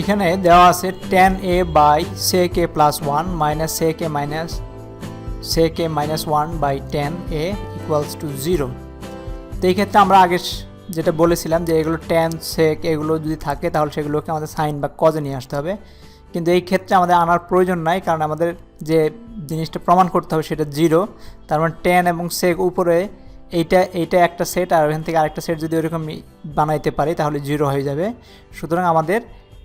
এখানে দেওয়া আছে tan A by sec A plus one minus sec A minus sec A minus one by tan A equals to zero তো এই ক্ষেত্রে আমরা আগে যেটা বলেছিলাম যে এগুলো টেন সেক এগুলো যদি থাকে তাহলে সেগুলোকে আমাদের সাইন বা কজে নিয়ে আসতে হবে। কিন্তু এই ক্ষেত্রে আমাদের আনার প্রয়োজন নাই, কারণ আমাদের যে জিনিসটা প্রমাণ করতে হবে সেটা জিরো তার মানে টেন এবং সেক উপরে এইটা এইটা একটা সেট আর ওখান থেকে আরেকটা সেট যদি ওরকম বানাইতে পারি তাহলে জিরো হয়ে যাবে। সুতরাং আমাদের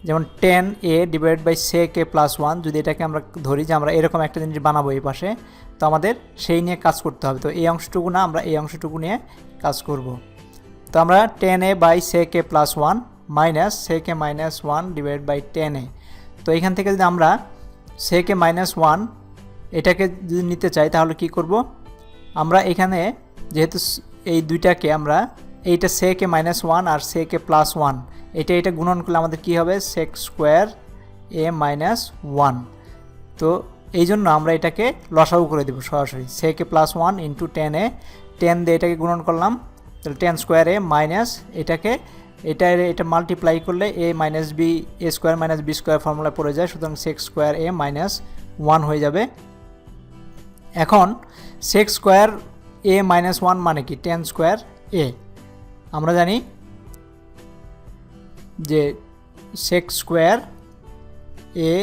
যেমন tan A divide by sec A plus one যদি এটাকে আমরা ধরি যে আমরা এরকম একটা জিনিস বানাবো এই পাশে, তো আমাদের সেই নিয়ে কাজ করতে হবে। তো এই অংশটুকু না, আমরা এই অংশটুকু নিয়ে কাজ করব। তো আমরা tan A by sec A plus one minus sec A minus one divide by tan A তো এখান থেকে যদি আমরা সেক এ মাইনাস ওয়ান এটাকে যদি নিতে চাই, তাহলে কি করব? আমরা এখানে যেহেতু এই দুইটাকে আমরা এইটা সেকে মাইনাস ওয়ান আর সেকে প্লাস ওয়ান এটা এটা গুণন করলে আমাদের কি হবে? Sec square A minus one তো এই জন্য আমরা এটাকে লসাগু করে দেবো সরাসরি। Sec A plus one into tan A tan দিয়ে এটাকে গুণন করলাম। তাহলে টেন স্কোয়ার এ মাইনাস এটাকে, এটা এটা মাল্টিপ্লাই করলে A minus B A square minus B square formula পড়ে যায়। সুতরাং sec square A minus one হয়ে যাবে। এখন sec square A minus one মানে কি? টেন স্কোয়ার এ আমরা জানি যে sec square A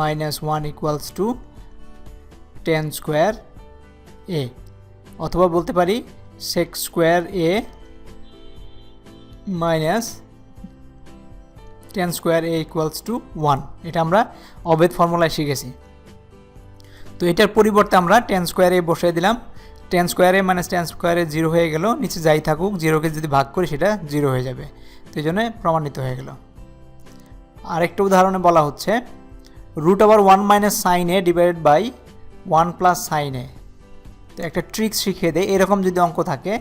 minus one equals to tan square A অথবা বলতে পারি sec square A minus tan square A equals to one এটা আমরা অবেদ ফর্মুলায় শিখেছি। তো এটার পরিবর্তে আমরা টেন স্কোয়ারে বসিয়ে দিলাম। টেন স্কোয়ারে মাইনাস টেন স্কোয়ারে জিরো হয়ে গেল, নিচে যাই থাকুক জিরোকে যদি ভাগ করি সেটা জিরো হয়ে যাবে। তো এই জন্য প্রমাণিত হয়ে গেল। আরেকটা উদাহরণে বলা হচ্ছে root over one minus sine A divided by one plus sine A তো একটা ট্রিক্স শিখিয়ে দেয় এরকম যদি অঙ্ক থাকে,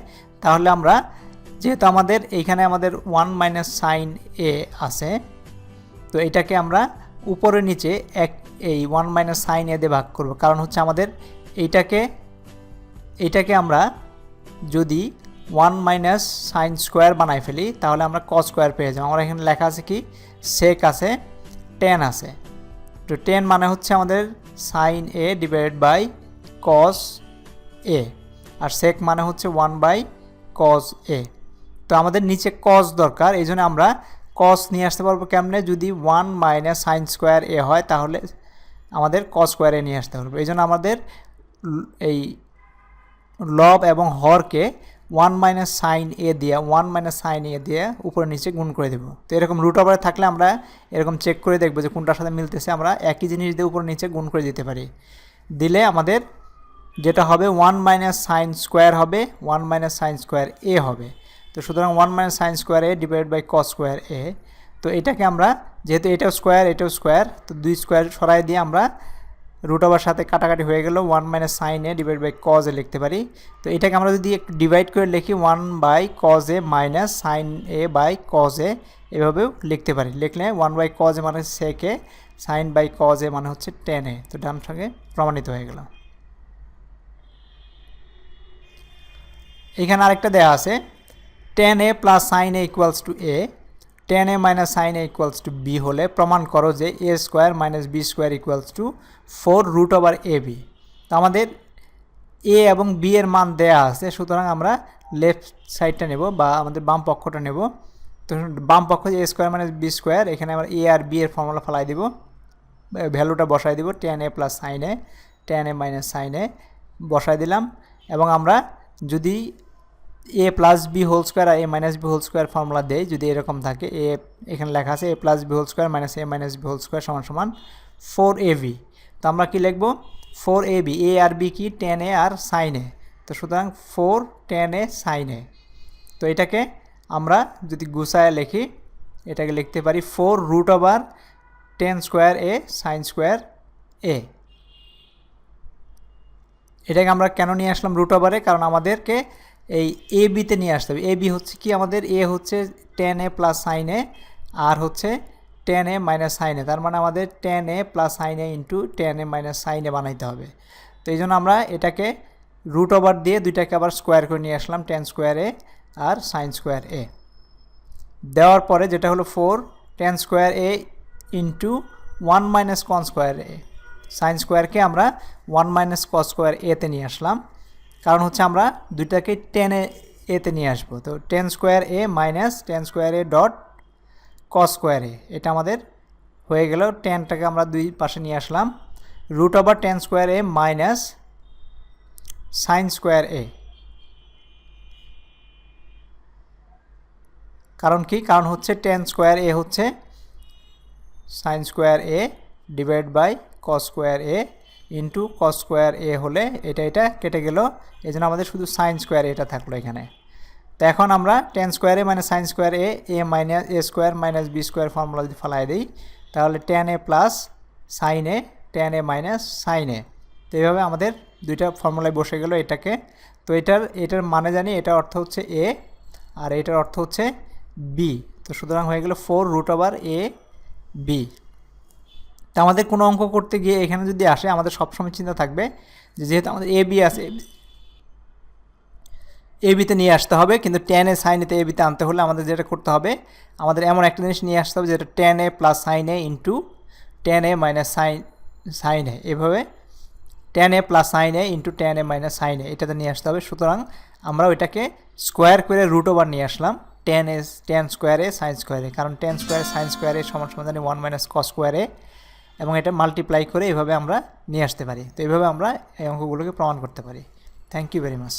তাহলে আমরা, যেহেতু আমাদের এইখানে আমাদের ওয়ান মাইনাস সাইন এ আছে, তো এটাকে আমরা উপরে নিচে এক, এই ওয়ান মাইনাস সাইন এ দিয়ে ভাগ করব। কারণ হচ্ছে আমাদের এইটাকে এইটাকে আমরা যদি ওয়ান মাইনাস সাইন স্কোয়ার বানাই ফেলি, তাহলে আমরা ক স্কোয়ার পেয়ে যাব। আমার এখানে লেখা আছে কি? সেক আছে টেন আছে। তো টেন মানে হচ্ছে আমাদের sine A divided by cos A R sec মানে হচ্ছে ওয়ান বাই কস এ তো আমাদের নিচে কস দরকার, এই জন্য আমরা কস নিয়ে আসতে পারব কেমনে? যদি one minus sine square A হয়, তাহলে আমাদের কস স্কোয়ারে নিয়ে আসতে পারব এই জন্য আমাদের এই লব এবং হরকে ওয়ান মাইনাস সাইন এ দিয়ে ওয়ান মাইনাস সাইন এ দিয়ে উপরে নিচে গুণ করে দেবো। তো এরকম রুট ওভারে থাকলে আমরা এরকম চেক করে দেখব যে কোনটার সাথে মিলতেছে, আমরা একই জিনিস দিয়ে উপরে নিচে গুণ করে দিতে পারি। দিলে আমাদের যেটা হবে ওয়ান মাইনাস সাইন স্কোয়ার হবে one minus sine square A হবে। তো সুতরাং one minus sine square A divide by cos square A তো এটাকে আমরা, যেহেতু এটাও স্কোয়ার এটাও স্কোয়ার তো দুই স্কোয়ার সরাই দিয়ে আমরা রুট ওভার সাথে কাটাকাটি হয়ে গেল one minus sine A divide by cos A লিখতে পারি। তো এটাকে আমরা যদি ডিভাইড করে লিখি one by cos A minus sine A by cos A এভাবেও লিখতে পারি। লিখলে ওয়ান বাই কজ এ মানে সেকে সাইন বাই কজ এ মানে হচ্ছে টেন এ তো ডান সঙ্গে প্রমাণিত হয়ে গেল। এখানে আরেকটা দেওয়া আছে tan A plus sine A equals to A tan A minus sine A equals to B হলে প্রমাণ করো যে A square minus B square equals to four root over A B তো আমাদের এ এবং বি এর মান দেয়া আছে, সুতরাং আমরা লেফট সাইডটা নেব বা আমাদের বাম পক্ষটা নেব। তো বাম পক্ষ A square minus B square এখানে আমরা এ আর বি এর ফর্মুলা ফেলাই দিব। ভ্যালুটা বসাই দিব tan A plus sine A tan A minus sine A বসাই দিলাম। এবং আমরা যদি A plus B whole square R A minus B whole square formula দেয়, যদি এরকম থাকে এ এখানে লেখা আছে A plus B whole square minus A minus B whole square সমান সমান ফোর এ ভি তো আমরা কী লিখব? ফোর এ বি এ আর বি কি? টেন এ আর সাইন এ তো সুতরাং four tan A sine A তো এটাকে আমরা যদি গুছায় লিখি, এটাকে লিখতে পারি four root over tan square A sine square A এটাকে আমরা কেন নিয়ে আসলাম রুট ওভারে কারণ আমাদেরকে এই এ বিতে নিয়ে আসতে হবে। এ বি হচ্ছে কি? আমাদের এ হচ্ছে tan A plus sine A আর হচ্ছে tan A minus sine A তার মানে আমাদের tan A plus sine A into tan A minus sine A বানাইতে হবে। তো এই জন্য আমরা এটাকে রুট ওভার দিয়ে দুইটাকে আবার স্কোয়ার করে নিয়ে আসলাম টেন স্কোয়ার এ আর সাইন স্কোয়ার এ দেওয়ার পরে যেটা হলো four tan square A into one minus cos square A sine স্কোয়ারকে আমরা ওয়ান মাইনাস কস স্কোয়ার এতে নিয়ে আসলাম। কারণ হচ্ছে আমরা দুইটাকে টেনে এতে নিয়ে আসব। তো tan square A minus tan square A dot cos square A এটা আমাদের হয়ে গেল। টেনটাকে আমরা দুই পাশে নিয়ে আসলাম। Root over tan square A minus sine square A কারণ কি? কারণ হচ্ছে টেন স্কোয়ার এ হচ্ছে sine square A divide by cos square A into cos square A হলে এটা এটা কেটে গেল। এই জন্য আমাদের শুধু সাইন স্কোয়ার এটা থাকল এখানে। তো এখন আমরা tan square minus sine square A A minus A square minus B square formula যদি ফেলাই দিই, তাহলে tan A plus sine A tan A minus sine A তো এইভাবে আমাদের দুইটা ফর্মুলায় বসে গেল এটাকে। তো এটার এটার মানে জানি, এটা অর্থ হচ্ছে এ আর এটার অর্থ হচ্ছে বি তো সুতরাং হয়ে গেল four root over A B তা আমাদের কোনো অঙ্ক করতে গিয়ে এখানে যদি আসে, আমাদের সবসময় চিন্তা থাকবে যে যেহেতু আমাদের এ বি আছে এ বিতে নিয়ে আসতে হবে, কিন্তু টেন এ সাইন এতে এ বিতে আনতে হলে আমাদের যেটা করতে হবে, আমাদের এমন একটা জিনিস নিয়ে আসতে হবে যেটা tan A plus sin A into tan A minus sin sin A. এভাবে tan A plus sin A into tan A minus sin A. এটাতে নিয়ে আসতে হবে। সুতরাং আমরা ওইটাকে স্কোয়ার করে রুট ওভার নিয়ে আসলাম। টেন এ টেন স্কোয়ারে সাইন স্কোয়ারে কারণ টেন স্কোয়ারে সাইন স্কোয়ারে সমান জানি ওয়ান মাইনাস কস স্কোয়ারে এবং এটা মাল্টিপ্লাই করে এভাবে আমরা নিয়ে আসতে পারি। তো এইভাবে আমরা এই অঙ্কগুলোকে প্রমাণ করতে পারি। Thank you very much